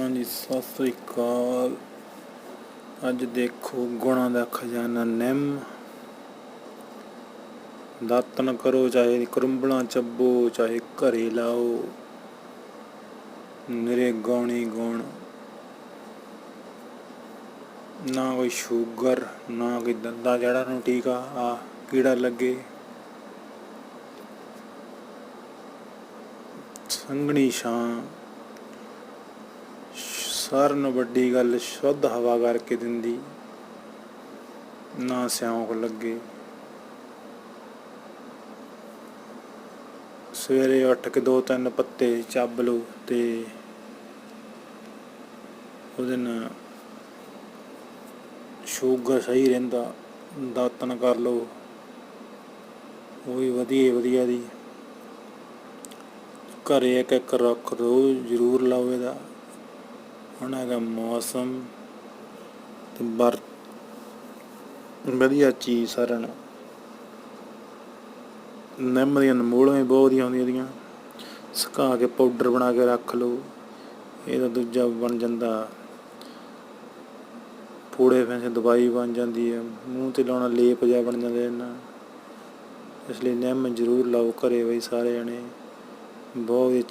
ਹਾਂਜੀ ਸਤਿ ਸ੍ਰੀ ਅਕਾਲ। ਅੱਜ ਦੇਖੋ ਗੁਣਾਂ ਦਾ ਖਜ਼ਾਨਾ ਨਿੰਮ। ਦਾਤਨ ਕਰੋ ਚਾਹੇ ਕਰੰਬਲਾਂ ਚੱਬੋ, ਚਾਹੇ ਘਰੇ ਲਾਓ। ਮੇਰੇ ਗਾਉਣੀ ਗੁਣ। ਨਾ ਕੋਈ ਸ਼ੂਗਰ, ਨਾ ਕੋਈ ਦੰਦਾ। ਜੜਾ ਨੂੰ ਟੀਕਾ ਆ ਕੀੜਾ ਲੱਗੇ। ਸੰਘਣੀ ਛਾਂ। ਸਾਰਿਆਂ ਨੂੰ ਵੱਡੀ ਗੱਲ ਸ਼ੁੱਧ ਹਵਾ ਕਰਕੇ ਦਿੰਦੀ। ਨਾ ਸਿਉਂਕ ਲੱਗੇ। ਸਵੇਰੇ ਉੱਠ ਕੇ ਦੋ ਤਿੰਨ ਪੱਤੇ ਚੱਬ ਲਓ ਤੇ ਉਹਦੇ ਨਾਲ ਸ਼ੂਗਰ ਸਹੀ ਰਹਿੰਦਾ ਦਾਤਨ ਕਰ ਲਓ। ਉਹ ਵੀ ਵਧੀਆ ਵਧੀਆ ਦੀ। ਘਰੇ ਇੱਕ ਇੱਕ ਰੱਖ ਰੋਜ਼ ਜ਼ਰੂਰ ਲਾਓ ਇਹਦਾ। ਹੁਣ ਹੈਗਾ ਮੌਸਮ ਤੇ ਬਰ ਵਧੀਆ ਚੀਜ਼ ਸਾਰਿਆਂ ਨੂੰ ਨਿੰਮ ਦੀਆਂ ਮੂਲਾਂ ਵੀ ਬਹੁਤ ਵਧੀਆ ਹੁੰਦੀਆਂ ਦੀਆਂ ਸੁਕਾ ਕੇ ਪਾਊਡਰ ਬਣਾ ਕੇ ਰੱਖ ਲਓ। ਇਹਦਾ ਦੂਜਾ ਬਣ ਜਾਂਦਾ। ਪੂੜੇ ਫੈਂਸੇ ਦਵਾਈ ਬਣ ਜਾਂਦੀ ਹੈ। ਮੂੰਹ ਤੇ ਲਾਉਣਾ ਲੇਪ ਜਿਹਾ ਬਣ ਜਾਂਦਾ ਇਹਨਾਂ। ਇਸ ਲਈ ਨਿੰਮ ਜ਼ਰੂਰ ਲਾਓ ਘਰੇ ਬਈ ਸਾਰੇ ਜਣੇ ਬਹੁਤ ਵਧੀਆ